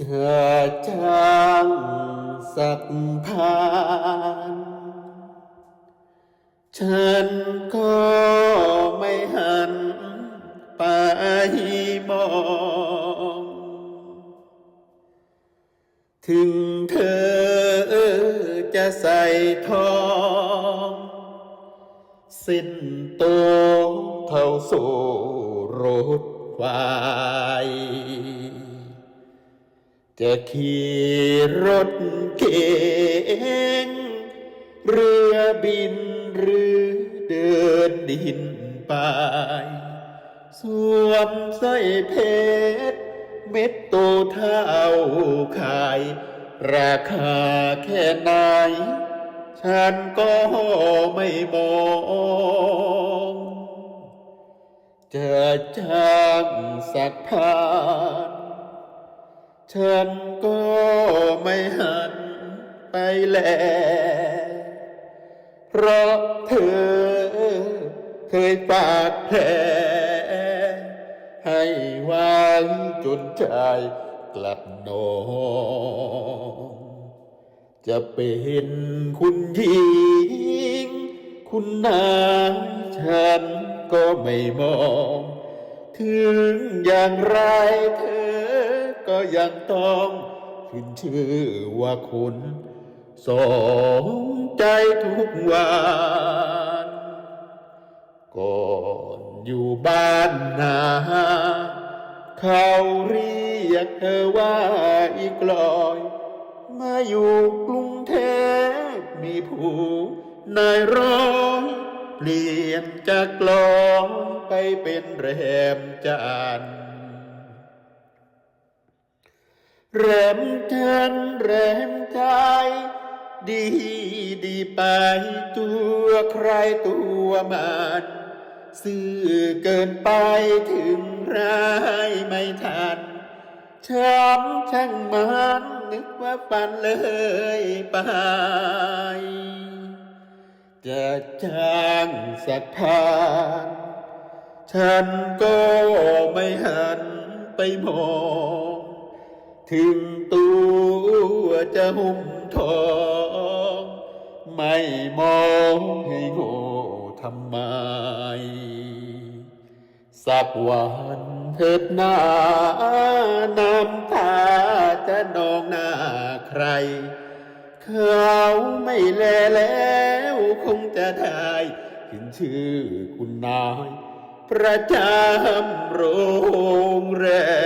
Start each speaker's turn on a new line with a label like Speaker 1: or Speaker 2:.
Speaker 1: จะจางสักพันฉันก็ไม่หันไปมอง ถึงเธอจะใส่ทองสิ้นโตวเท่าโซ่รถไฟ จะขี่รถเก๋งเรือบินหรือเดินดินไปสวมสร้อยเพชร เม็ดโตเท่าขาย ราคาแค่ไหน ฉันก็ไม่มองจะจ้างสักพัน ฉันก็ไม่หันไปแล เพราะเธอเคยปากแผลให้ไว้จนใจกลับนองจะเป็นคุณหญิง คุณนายฉันก็ไม่มอง ถึงอย่างไรเธอ ก็ยังต้องขึ้นชื่อว่าคุณสองใจทุกวันก่อนอยู่บ้านนาเขาเรียกเธอว่าอีกลอย มาอยู่กรุงเทพมีผู้นายร้อยเปลี่ยนจากกลองไปเป็นแรมจันทร์ แรมจันทร์แรมใจดีดีไปตัวใครตัวมันซื่อเกินไปถึงร้ายไม่ทันช้ำช่างมันนึกว่าฝันเลยไปจะจ้างสักพันฉันก็ไม่หันไปมอง ถึงตัวจะหุ้มทอง ไม่มองให้โง่ทำไม สักวันเถิดหน้าน้ำตาจะนองหน้าใคร เขาไม่แลแล้วคงจะได้ขึ้นชื่อคุณนาย ประจำโรงแรม